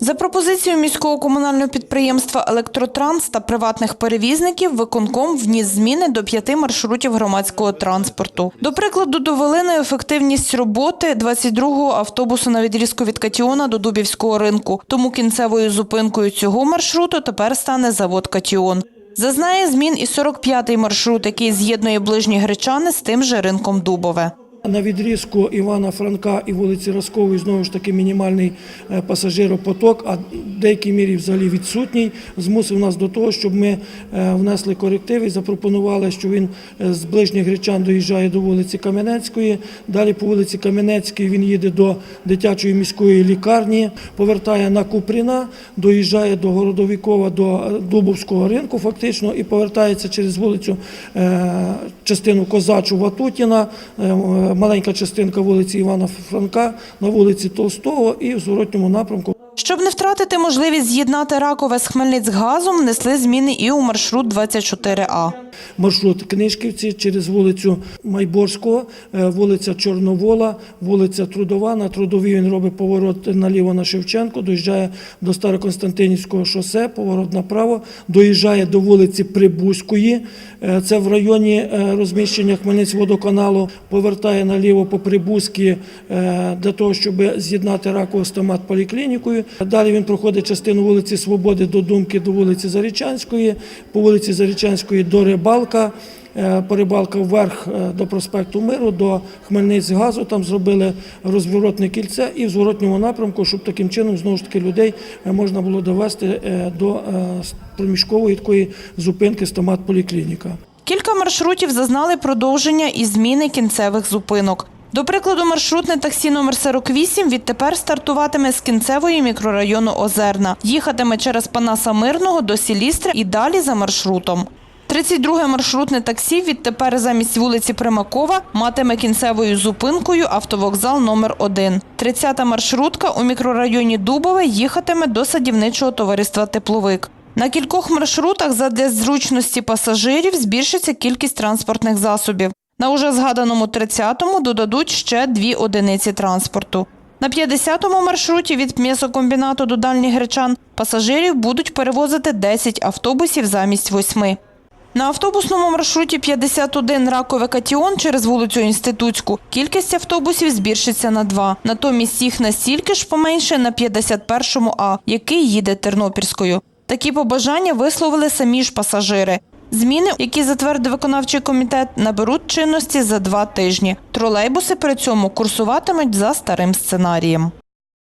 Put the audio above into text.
За пропозицією міського комунального підприємства Електротранс та приватних перевізників виконком вніс зміни до п'яти маршрутів громадського транспорту. До прикладу, довели на ефективність роботи 22-го автобусу на відрізку від Катіона до Дубівського ринку. Тому кінцевою зупинкою цього маршруту тепер стане завод Катіон. Зазнає змін і 45-й маршрут, який з'єднує ближні гречани з тим же ринком Дубове. На відрізку Івана Франка і вулиці Роскової знову ж таки мінімальний е, пасажиропоток, а в деякій мірі взагалі відсутній, змусив нас до того, щоб ми е, внесли корективи і запропонували, що він е, з ближніх гречан доїжджає до вулиці Кам'янецької. Далі по вулиці Кам'янецької він їде до дитячої міської лікарні, повертає на Купріна, доїжджає до Городовікова, до Дубовського ринку, фактично, і повертається через вулицю частину Козачу Ватутіна, маленька частинка вулиці Івана Франка на вулиці Толстого і в зворотньому напрямку Щоб не втратити можливість з'єднати Ракове з Хмельницькгазом, внесли зміни і у маршрут 24А. маршрут Книжківці через вулицю Майборського, е, вулиця Чорновола, вулиця Трудова. На Трудовій він робить поворот наліво на Шевченко, доїжджає до Староконстантинівського шосе, поворот направо, доїжджає до вулиці Прибузької. е, Це в районі е, розміщення Хмельницького повертає наліво по Прибузькі е, для того, щоб з'єднати ракову стомат поліклінікою. Далі він проходить частину вулиці Свободи до Думки до вулиці Зарічанської, по вулиці Зарічанської до Рибалка. Е, По рибалка вверх е, до проспекту Миру, до Хмельницькгазу. Там зробили розворотне кільце і в зворотньому напрямку, щоб таким чином знову ж таки людей е, можна було довести до проміжкової такої зупинки стомат поліклініка. Кілька маршрутів зазнали продовження і зміни кінцевих зупинок. До прикладу, маршрутне таксі номер 48 відтепер стартуватиме з кінцевої мікрорайону Озерна. Їхатиме через Панаса Мирного до Сілістри і далі за маршрутом. 32 маршрутне таксі відтепер замість вулиці Примакова матиме кінцевою зупинкою автовокзал номер 1 30-та маршрутка у мікрорайоні Дубове їхатиме до садівничого товариства Тепловик. На кількох маршрутах задля зручності пасажирів збільшиться кількість транспортних засобів. На уже згаданому 30-му додадуть ще дві одиниці транспорту. На 50-му маршруті від м'ясокомбінату до дальніх гречан пасажирів будуть перевозити 10 автобусів замість 8. На автобусному маршруті 51 Ракове Катіон через вулицю Інститутську кількість автобусів збільшиться на два. Натомість їх настільки ж поменше на 51-му А, який їде Тернопільською. Такі побажання висловили самі ж пасажири. Зміни, які затвердив виконавчий комітет, наберуть чинності за два тижні. Тролейбуси при цьому курсуватимуть за старим сценарієм.